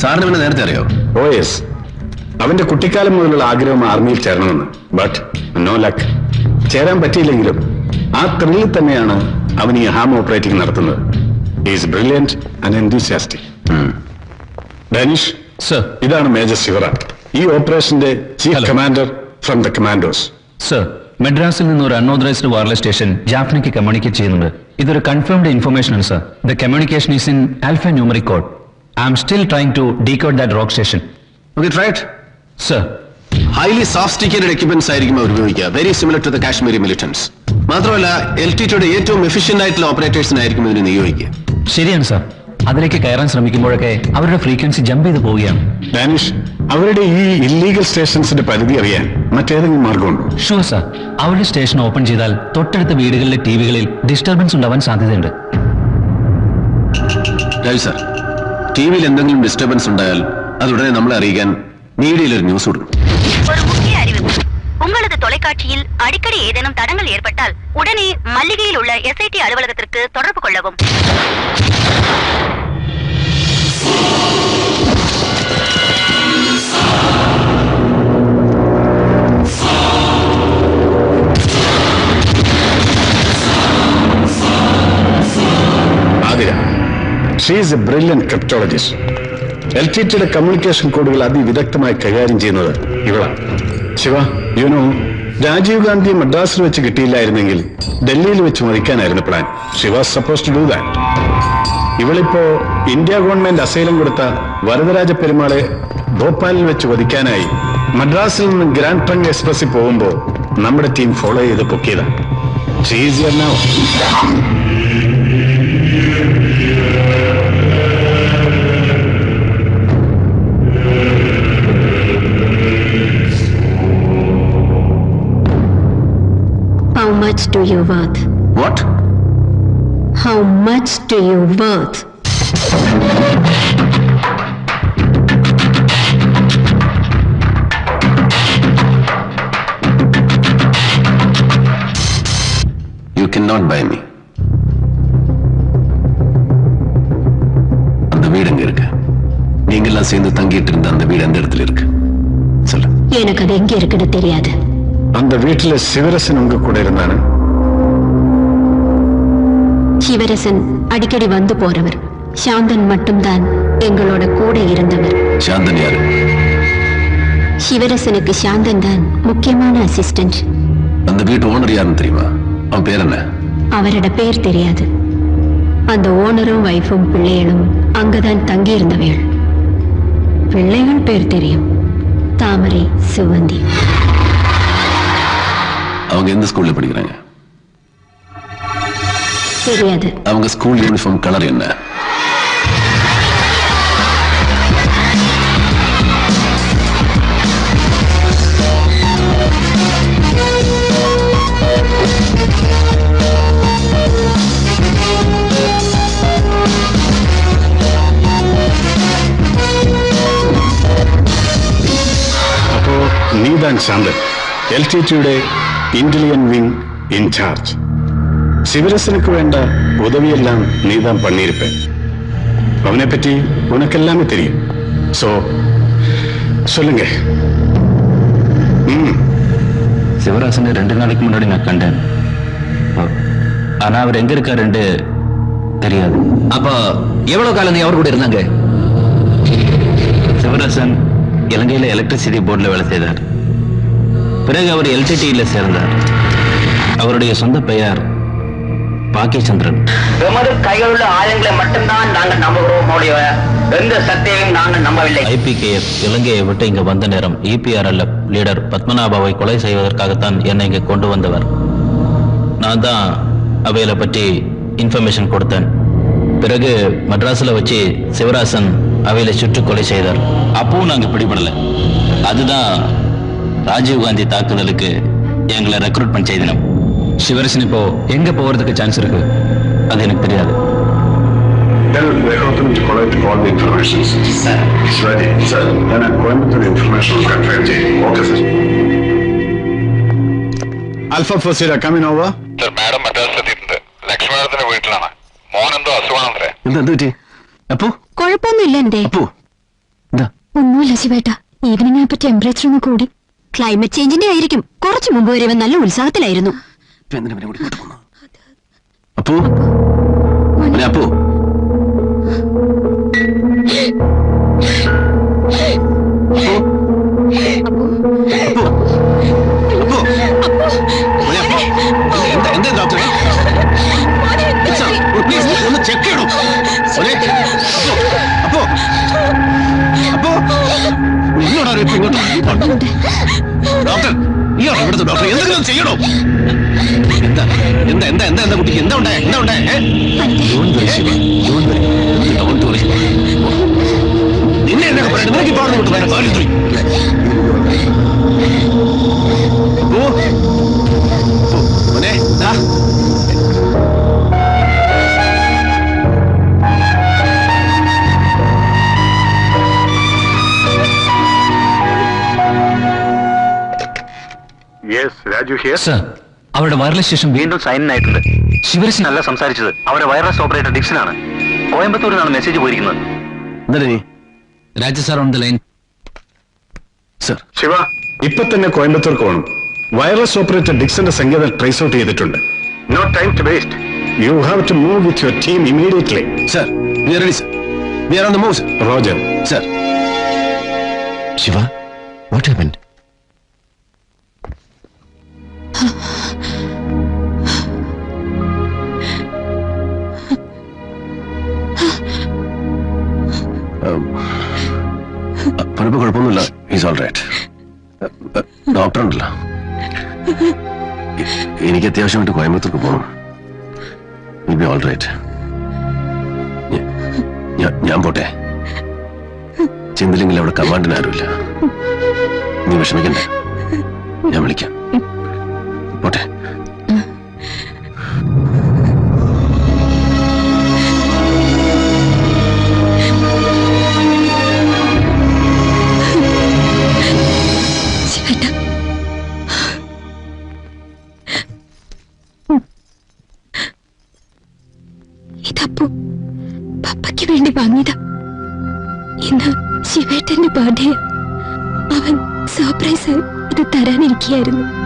സാറിന് പിന്നെ നേരത്തെ അറിയോ? ഓ യെസ് അവന്റെ കുട്ടിക്കാലം മുതലുള്ള ആഗ്രഹം ആർമിയിൽ ചേരണമെന്ന്. ബട്ട് നോ ലക്ക് ചേരാൻ പറ്റിയില്ലെങ്കിലും ആ ത്രില്ലിൽ തന്നെയാണ് അവൻ ഈ ഹാം ഓപ്പറേറ്റിംഗ് നടത്തുന്നത്. Is brilliant and enthusiastic Danish sir ഇതാണ് മേജർ ശിവറ. ഈ ഓപ്പറേഷന്റെ chief. Commander from the commandos sir മെഡ്രാസിൽ നിന്ന് ഒരു അൺഓതറൈസ്ഡ് വയർലെസ് സ്റ്റേഷൻ ജാഫ്നയ്ക്ക് കമ്മ്യൂണിക്കേറ്റ് ചെയ്യുന്നുണ്ട്. ഇതൊരു കൺഫേംഡ് ഇൻഫർമേഷൻ ആണ് sir the communication is in alpha numeric code I still trying to decode that rock station. Okay, try it. Sir. Highly sophisticated equipments ആയിരിക്കും അവർ ഉപയോഗിക്കുക. Very similar to the Kashmiri militants മാത്രമല്ല L T ടിയുടെ ഏറ്റവും efficient ആയിട്ടുള്ള ഓപ്പറേറ്റേഴ്സിനായിരിക്കും ഇതിനെ നിയോഗിക്കുക. ശരിയാണ് sir അതിലേക്ക് കയറാൻ ശ്രമിക്കുമ്പോഴൊക്കെ അവരുടെ ഫ്രീക്വൻസി ജമ്പ് ചെയ്ത് പോവുകയാണ്. ഡാനിഷ് അവരുടെ ഈ ഇല്ലീഗൽ സ്റ്റേഷൻസിന്റെ പരിധി അറിയാൻ മറ്റേതെങ്കിലും മാർഗമുണ്ടോ? ഷുവർ സർ അവരുടെ സ്റ്റേഷൻ ഓപ്പൺ ചെയ്താൽ തൊട്ടടുത്ത വീടുകളിലെ ടി വികളിൽ ഡിസ്റ്റർബൻസ് ഉണ്ടാവാൻ സാധ്യതയുണ്ട്. രവി സാർ ടി വിയിൽ എന്തെങ്കിലും ഡിസ്റ്റർബൻസ് ഉണ്ടായാൽ അത് ഉടനെ നമ്മളെ അറിയിക്കാൻ മീഡിയയിൽ ഒരു ന്യൂസ് കൊടുക്കും ஒரு முக்கிய அறிவிப்பு உங்களது தொலைக்காட்சியில் அடிக்கடி ஏதேனும் தடங்கள் ஏற்பட்டால் உடனே மல்லிகையில் உள்ள எஸ்ஐடி அலுவலகத்திற்கு தொடர்பு கொள்ளவும் she's a brilliant cryptologist L T ടിയുടെ കമ്മ്യൂണിക്കേഷൻ കോഡുകൾ അതിവിദഗ്ധമായി കൈകാര്യം ചെയ്യുന്നത് ഇവളാണ് ശിവ യുനോ രാജീവ് ഗാന്ധി മദ്രാസിൽ വെച്ച് കിട്ടിയില്ലായിരുന്നെങ്കിൽ ഡൽഹിയിൽ വെച്ച് മതിക്കാനായിരുന്നു plan she was suppose to do that ഇവളിപ്പോ India government asylum കൊടുത്ത വരദരാജ പെരുമാളെ ഭോപ്പാലിൽ വെച്ച് വധിക്കാനായി മദ്രാസിൽ നിന്ന് ഗ്രാൻഡ് ട്രങ്ക് എക്സ്പ്രസിൽ പോകുമ്പോ നമ്മുടെ ടീം ഫോളോ ചെയ്ത് പൊക്കിയതാണ് much do you worth? What? How much do you worth? You cannot buy me. அந்த வீடு எங்க இருக்கு நீங்கெல்லாம் சேர்ந்து தங்கிட்டு இருந்த அந்த வீடு அந்த இடத்துல இருக்கு சொல்லு எனக்கு அது எங்க இருக்குன்னு தெரியாது அந்த வீட்டுல சிவரசன் உங்க கூட இருந்தானு? சிவரசன் அடிக்கடி வந்து போறவர். சாந்தன் மட்டும்தான் எங்களோட கூட இருந்தவர். சாந்தன் யாரு? சிவரசனுக்கு சாந்தன் தான் முக்கியமான அசிஸ்டன்ட் அந்த வீட்டு ஓனர் யாருன்னு தெரியுமா? அவன் பேர் என்ன? அவரோட பேர் தெரியாது. அந்த ஓனரும் வைஃபும் பிள்ளைகளும் அங்கதான் தங்கி இருந்தவைகள் பிள்ளைகள் பேர் தெரியும். தாமரை சிவந்தி அவங்க எந்த ஸ்கூல்ல படிக்கிறாங்க? தெரியாது. அவங்க ஸ்கூல் யூனிஃபார்ம் கலர் என்ன? நீதான் சாந்தன் எல்டிடியுடைய இன்டெலியன் விங் இன்சார்ஜ் சிவரசனுக்கு வேண்ட உதவியெல்லாம் நீ தான் பண்ணியிருப்ப. அவனை பற்றி உனக்கு எல்லாமே தெரியும். ஸோ சொல்லுங்க. ம். சிவராசனை ரெண்டு நாளைக்கு முன்னாடி நான் கண்டேன். ஆனா அவர் எங்க இருக்காருன்னு தெரியாது. அப்ப எவ்வளவு காலம் நீ அவர் கூட இருந்தாங்க? சிவராசன் இலங்கையில எலக்ட்ரிசிட்டி போர்டில் வேலை செய்தார். பிறகு அவர் எல்டிடியில் சேர்ந்தார். அவருடைய சொந்த பெயர் பாக்கியச்சந்திரன். எமது கையிலுள்ள ஆயுதங்களை மட்டும்தான் நாங்கள் நம்புகிறோம் எந்த சத்தியையும் நாங்கள் நம்பவில்லை. ஐபிகேஎஃப் இலங்கையை விட்டு இங்கு வந்த நேரம் இபிஆர்எல் லீடர் பத்மநாபாவை கொலை செய்வதற்காகத்தான் என்னை இங்கே கொண்டு வந்தவர். நான் தான் அவையில பற்றி இன்ஃபர்மேஷன் கொடுத்தேன். பிறகு மட்ராஸில் வச்சு சிவராசன் அவையில சுற்று கொலை செய்தார். அப்பவும் நாங்கள் பிடிபடலை. அதுதான் ராஜீவ் காந்தி தாக்குதலுக்கு எங்களை ரெக்ரூட்மெண்ட் செய்தினோம் சிவரசன் இப்போ எங்க போறதுக்கு சான்ஸ் இருக்கு அது எனக்கு தெரியாது Tell recruitment to collect all the information. Sir. It's ready. Sir. Then I'm going to the information control team. Okay, sir. Alpha Fosira, coming over. Sir madam മദ്രാസിലെത്തിയിട്ടുണ്ട് ലക്ഷ്മണത്തിന്റെ വീട്ടിലാണ് മോൻ എന്തോ അസുഖമാണെന്നേ എന്താ എന്ത് പറ്റി അപ്പോ കുഴപ്പമൊന്നുമില്ല എന്റെ അപ്പോ ഒന്നുമില്ല ശിവേട്ട ഈവനിങ് ആയപ്പോ ടെമ്പറേച്ചർ ഒന്ന് കൂടി ക്ലൈമറ്റ് ചേഞ്ചിന്റെ ആയിരിക്കും. കുറച്ചു മുമ്പ് വരെ ഇവൻ നല്ല ഉത്സാഹത്തിലായിരുന്നു? അപ്പു? അപ്പു? അപ്പു? അപ്പു? ഇങ്ങോട്ട് ഡോക്ടർ ഇയാൾ ഇവിടുത്തെ ഡോക്ടർ? എന്തെങ്കിലും ചെയ്യണോ? എന്താ എന്താ എന്താ എന്താ എന്താ കുട്ടിക്ക് എന്താ ഉണ്ടായ? എന്താ ഉണ്ടായ? നിന്നെ എന്നൊക്കെ പറയട്ടെ. നിനക്ക് ഇപ്പോൾ അവിടെ വിട്ടു യെസ് രാജു ഹിയർ സർ അവരുടെ വയർലെസ് സ്റ്റേഷൻ വീണ്ടും സൈൻ ആയിട്ടുണ്ട്. ശിവരശൻ അല്ല സംസാരിച്ചത്. അവരുടെ വയർലെസ് ഓപ്പറേറ്റർ ഡിക്സൺ ആണ് കോയമ്പത്തൂരിൽ നിന്നാണ് മെസ്സേജ് പോയിരിക്കുന്നത്. എന്താ നീ? Raju sir on the line sir Shiva. ഇപ്പൊ തന്നെ കോയമ്പത്തൂർ കോണം വയർലെസ് ഓപ്പറേറ്റർ ഡിക്സന്റെ സംഗീതം ട്രേസ് ഔട്ട് ചെയ്തിട്ടുണ്ട്. No time to waste you have to move with your team immediately sir we are ready sir we are on the move sir roger sir Shiva what happened പണിപ്പോ കുഴപ്പമൊന്നുമില്ല. Is all right doctor ഉണ്ടല്ലോ എനിക്ക് അത്യാവശ്യമായിട്ട് കോയമ്പത്തൂർക്ക് പോകണം will be all right ഞാൻ പോട്ടെ. ചിന്തില്ലെങ്കിൽ അവിടെ കമാൻഡിന് ആരുമില്ല. നീ വിഷമിക്കണ്ട. ഞാൻ വിളിക്കാം. ശിവേട്ടന്റെ ബർത്ത്ഡേ. അവൻ സർപ്രൈസ് ഇത് തരാനിരിക്കുകയായിരുന്നു.